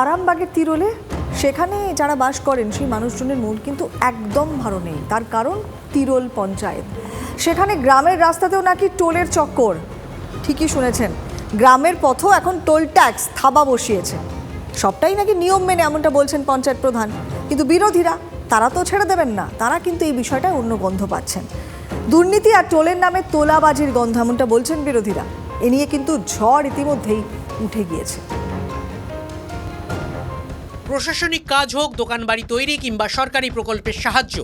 আরামবাগের তিরোলে সেখানে যারা বাস করেন, সেই মানুষজনের মন কিন্তু একদম ভালো নেই। তার কারণ তিরোল পঞ্চায়েত। সেখানে গ্রামের রাস্তাতেও নাকি টোলের চক্কর। ঠিকই শুনেছেন, গ্রামের পথও এখন টোল ট্যাক্স, থাবা বসিয়েছে। সবটাই নাকি নিয়ম মেনে, এমনটা বলছেন পঞ্চায়েত প্রধান। কিন্তু বিরোধীরা, তারা তো ছেড়ে দেবেন না। তারা কিন্তু এই বিষয়টায় অন্য গন্ধ পাচ্ছেন। দুর্নীতি আর টোলের নামে তোলাবাজির গন্ধ, এমনটা বলছেন বিরোধীরা। এ নিয়ে কিন্তু ঝড় ইতিমধ্যেই উঠে গিয়েছে। প্রশাসনিক কাজ হোক, দোকানবাড়ি তৈরি কিংবা সরকারি প্রকল্পের সাহায্য,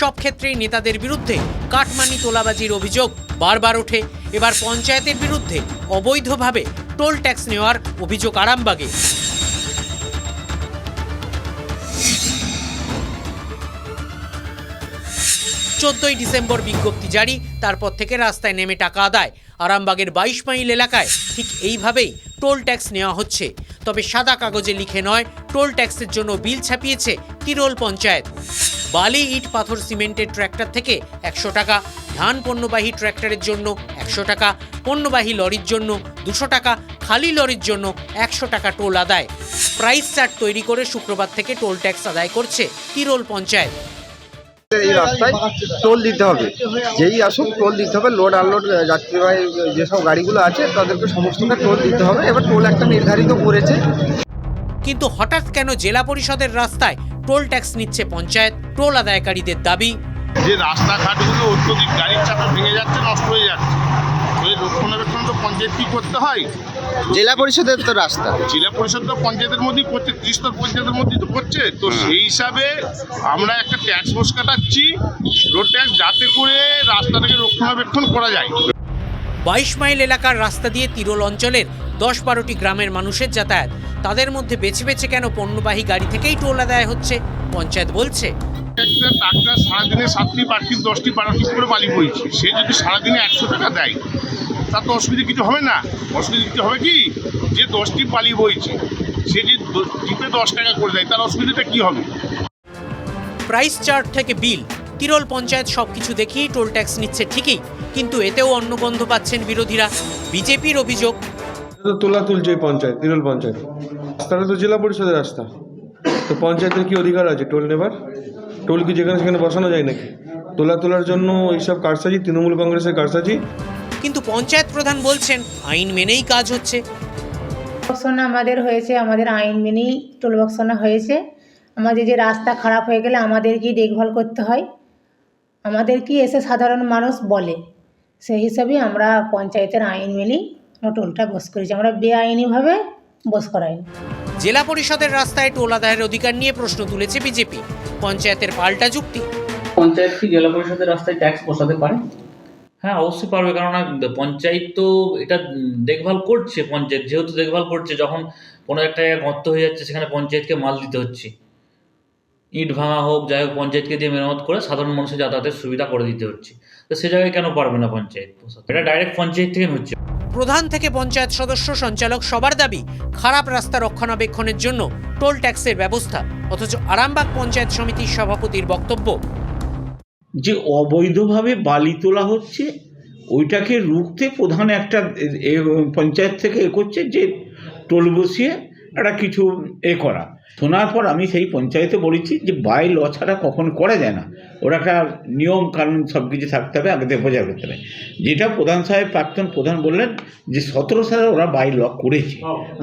সব ক্ষেত্রেই নেতাদের বিরুদ্ধে কাটমানি তোলাবাজির অভিযোগ বারবার ওঠে। এবার পঞ্চায়েতের বিরুদ্ধে অবৈধভাবে টোল ট্যাক্স নেওয়ার অভিযোগ আরামবাগে। চোদ্দই ডিসেম্বর বিজ্ঞপ্তি জারি, তারপর থেকে রাস্তায় নেমে টাকা আদায়। আরামবাগের বাইশ মাইল এলাকায় ঠিক এইভাবেই টোল ট্যাক্স নেওয়া হচ্ছে। তবে সাদা কাগজে লিখে নয়, টোল ট্যাক্সের জন্য বিল ছাপিয়েছে কিরোল পঞ্চায়েত। বালি, ইট, পাথর, সিমেন্টের ট্র্যাক্টর থেকে একশো টাকা, ধান পণ্যবাহী ট্র্যাক্টরের জন্য একশো টাকা, পণ্যবাহী লরির জন্য দুশো টাকা, খালি লরির জন্য একশো টাকা টোল আদায়। প্রাইস চার্ট তৈরি করে শুক্রবার থেকে টোল ট্যাক্স আদায় করছে তিরোল পঞ্চায়েত। এই রাস্তায় টোল দিতে হবে। যেই আসুক টোল দিতে হবে লোড আনলোড যাত্রীবাহী যেসব গাড়িগুলো আছে তাদেরকে সমস্তটা টোল দিতে হবে। এবার টোল একটা নির্ধারিত করেছে। কিন্তু হঠাৎ কেন জেলা পরিষদের রাস্তায় টোল ট্যাক্স নিচ্ছে পঞ্চায়েত? টোল আদায়কারীদের দাবি। যে রাস্তাঘাটগুলো অত্যধিক গাড়ির চাপা ভেঙে যাচ্ছে নষ্ট হয়ে যাচ্ছে। রক্ষণাবেক্ষণ তো পঞ্চায়েত কি করতে হয়? জেলা পরিষদের তো রাস্তা। জেলা পরিষদ তো পঞ্চায়েতের মধ্যেই করছে ত্রিস্তর পঞ্চায়েতের মধ্যেই তো করছে। তো সেই হিসাবে আমরা একটা ট্যাক্স বস কাটাচ্ছি। রোড ট্যাক্স যাতে করে রাস্তাটাকে রক্ষণাবেক্ষণ করা যায়। বাইশ মাইল এলাকার রাস্তা দিয়ে তিরোল অঞ্চলের দশ বারোটি গ্রামের মানুষের যাতায়াত। তাদের মধ্যে বেছে বেছে কেন পণ্যবাহী গাড়ি থেকেই টোল আদায় হচ্ছে? পঞ্চায়েত বলছে। একটা ট্রাক্টর সারাদিনে সাতটি বাড়তি দশটি বারোটি করে বালি বইছে সে যদি সারাদিনে একশো টাকা দেয় তার তো অসুবিধা কিছু হবে না। অসুবিধা কিছু হবে কি? যে দশটি বালি বইছে সে যে টিপে দশ টাকা করে দেয় তার অসুবিধাটা কি হবে? প্রাইস চার্ট থেকে বিল তিরোল পঞ্চায়েত সব কিছু দেখিয়ে টোল ট্যাক্স নিচ্ছে ঠিকই কিন্তু এতেও অন্য গন্ধ পাচ্ছেন বিরোধীরা। বিজেপির অভিযোগ তো তোলা তুলছে এই পঞ্চায়েত তিরুল পঞ্চায়েত। রাস্তাটা তো জেলা পরিষদের রাস্তা। তো পঞ্চায়েতের কি অধিকার আছে টোল নেবার? টোল কি যেখানে সেখানে বসানো যায় নাকি? তোলা তোলার জন্য এইসব কারসাজি তৃণমূল কংগ্রেসের কারসাজি কিন্তু পঞ্চায়েত প্রধান বলছেন আইন মেনেই কাজ হচ্ছে। আমাদের হয়েছে আমাদের আইন মেনেই টোল বক্সনা হয়েছে। আমাদের যে রাস্তা খারাপ হয়ে গেলে আমাদেরকেই দেখভাল করতে হয়? আমাদের কি এসে সাধারণ মানুষ বলে? সেই হিসাবে আমরা পঞ্চায়েতের আইন মেনেই টোলটা বস করেছি। আমরা বেআইনিভাবে বস করাইনি। জেলা পরিষদের রাস্তায় টোল আদায়ের অধিকার নিয়ে প্রশ্ন তুলেছে বিজেপি। পঞ্চায়েতের পাল্টা যুক্তি। পঞ্চায়েত কি জেলা পরিষদের রাস্তায় ট্যাক্স বসাতে পারে? হ্যাঁ অবশ্যই পারবে। কেননা পঞ্চায়েত তো এটা দেখভাল করছে, পঞ্চায়েত যেহেতু দেখভাল করছে, যখন কোনো একটা জায়গায় গর্ত হয়ে যাচ্ছে, সেখানে পঞ্চায়েতকে মাল দিতে হচ্ছে। ইট ভাঙা হোক, যাই হোক, পঞ্চায়েতকে দিয়ে মেরামত করে সাধারণ মানুষের যাতায়াতের সুবিধা করে দিতে হচ্ছে। তো সে জায়গায় কেন পারবে না পঞ্চায়েত? এটা ডাইরেক্ট পঞ্চায়েত থেকে হচ্ছে। প্রধান থেকে পঞ্চায়েত সদস্য, সঞ্চালক, সবার দাবি, খারাপ রাস্তা রক্ষণাবেক্ষণের জন্য টোল ট্যাক্সের ব্যবস্থা। অথচ আরামবাগ পঞ্চায়েত সমিতির সভাপতির বক্তব্য যে অবৈধভাবে বালি তোলা হচ্ছে, ওইটাকে রুখতে প্রধান একটা পঞ্চায়েত থেকে এ করছে যে টোল বসিয়ে একটা কিছু এ করা। শোনার পর আমি সেই পঞ্চায়েতে বলেছি যে, বাই ল ছাড়া কখন করা যায় না। ওরা একটা নিয়ম কানুন সব কিছু থাকতে হবে, আগে বজায় করতে হবে। যেটা প্রধান সাহেব, প্রাক্তন প্রধান বললেন যে, সতেরো সালে ওরা বাই ল করেছে।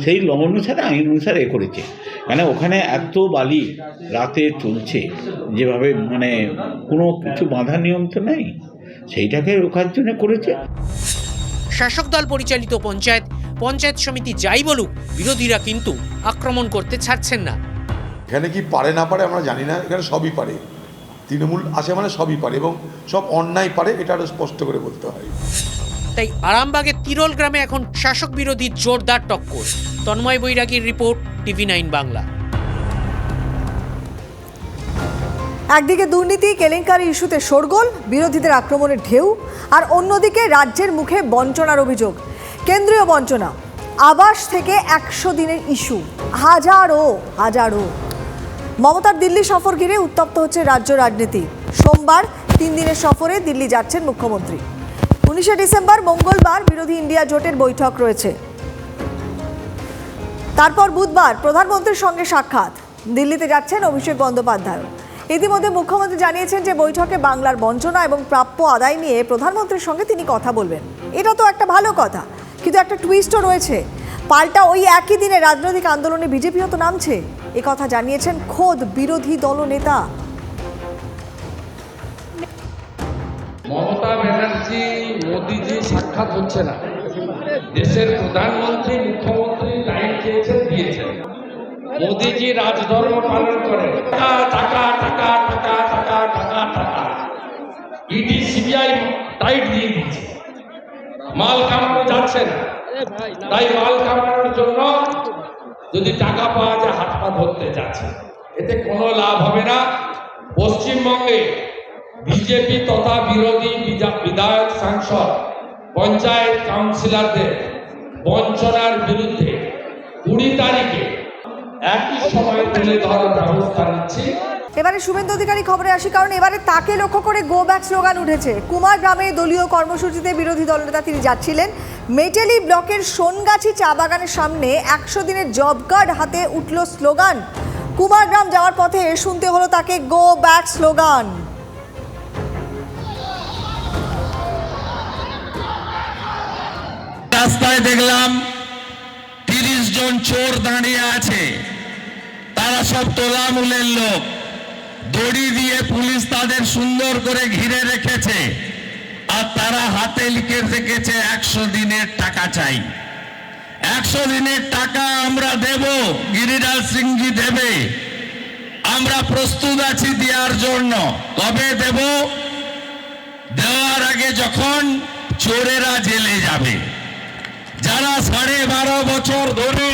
সেই ল অনুসারে আইন অনুসারে এ করেছে। মানে ওখানে এত বালি রাতে চলছে, যেভাবে মানে কোনো কিছু বাধা নিয়ম তো নেই। সেইটাকে রোখার জন্য করেছে। শাসক দল পরিচালিত পঞ্চায়েত পঞ্চায়েত সমিতি যাই বলুক বিরোধীরা কিন্তু আক্রমণ করতে ছাড়ছেন না। এখানে কি পারে না পারে আমরা জানি না এখানে সবই পারে। তৃণমূল আছে মানে সবই পারে এবং সব অন্যায় পারে এটা আরও স্পষ্ট করে বলতে হয়। তাই আরামবাগের তিরল গ্রামে এখন শাসক বিরোধী জোরদার টক্কর। তন্ময় বৈরাগীর রিপোর্ট টিভি নাইন বাংলা। একদিকে দুর্নীতি কেলেঙ্কারি ইস্যুতে শোরগোল বিরোধীদের আক্রমণের ঢেউ আর অন্যদিকে রাজ্যের মুখে বঞ্চনার অভিযোগ। কেন্দ্রীয় বঞ্চনা। আবাস থেকে একশো দিনের ইস্যু। হাজারো হাজারো। মমতার দিল্লি সফর ঘিরে উত্তপ্ত হচ্ছে রাজ্য রাজনীতি। সোমবার তিন দিনের সফরে দিল্লি যাচ্ছেন মুখ্যমন্ত্রী। উনিশে ডিসেম্বর মঙ্গলবার বিরোধী ইন্ডিয়া জোটের বৈঠক রয়েছে। তারপর বুধবার প্রধানমন্ত্রীর সঙ্গে সাক্ষাৎ। দিল্লিতে যাচ্ছেন অভিষেক বন্দ্যোপাধ্যায়। ইতিমধ্যে মুখ্যমন্ত্রী জানিয়েছেন যে বৈঠকে বাংলার বঞ্চনা এবং প্রাপ্য আদায় নিয়ে প্রধানমন্ত্রীর সঙ্গে তিনি কথা বলবেন। এটা তো একটা ভালো কথা। কিন্তু একটা টুইস্টও রয়েছে। পাল্টা ওই একই দিনে রাজনৈতিক আন্দোলনে বিজেপিও তো নামছে। কথা জানিয়েছেন খোদ বিরোধী দলনেতা মমতা ব্যানার্জি, মোদিজি সাক্ষাৎ হচ্ছে না। দেশের প্রধানমন্ত্রী, মুখ্যমন্ত্রী টাইম চেয়েছেন দিয়েছেন। মোদিজি রাজধর্ম পালন করে টাকা টাকা টাকা টাকা টাকা টাকা টাকা ইডি, সিবিআই টাইট দিয়ে দিচ্ছে মাল কামানো যাচ্ছে না। তাই মাল কামানোর জন্য যদি টাকা পাওয়া যায় হাত পা ধরতে যাচ্ছে। এতে কোনো লাভ হবে না। পশ্চিমবঙ্গে বিজেপি তথা বিরোধী বিধায়ক সাংসদ পঞ্চায়েত কাউন্সিলরদের বঞ্চনার বিরুদ্ধে কুড়ি তারিখে একই সময় তুলে ধরার ব্যবস্থা নিচ্ছি। এবারে শুভেন্দু অধিকারী খবরে আসি, কারণ এবারে তাকে লক্ষ্য করে গো ব্যাক স্লোগান উঠেছে। কুমার গ্রামে দলীয় কর্মসূচিতে বিরোধী দলনেতা তিনি যাচ্ছিলেন। মেটেলি ব্লকের সোনগাছি চা বাগানের সামনে একশো দিনের জব কার্ড হাতে উঠল স্লোগান কুমারগ্রাম যাওয়ার পথে শুনতে হলো তাকে গো ব্যাক স্লোগান রাস্তায় দেখলাম তিরিশ জন চোর দাঁড়িয়ে আছে। তারা সব তোলামূলের লোক। দড়ি দিয়ে পুলিশ তাদের সুন্দর করে ঘিরে রেখেছে। আর তারা হাতে লিখে রেখেছে, একশো দিনের টাকা চাই। একশো দিনের টাকা আমরা দেব, গিরিরাজ সিংজি দেবে। আমরা প্রস্তুত আছি দেওয়ার জন্য। কবে দেব? দেওয়ার আগে যখন চোরেরা জেলে যাবে। যারা সাড়ে বারো বছর ধরে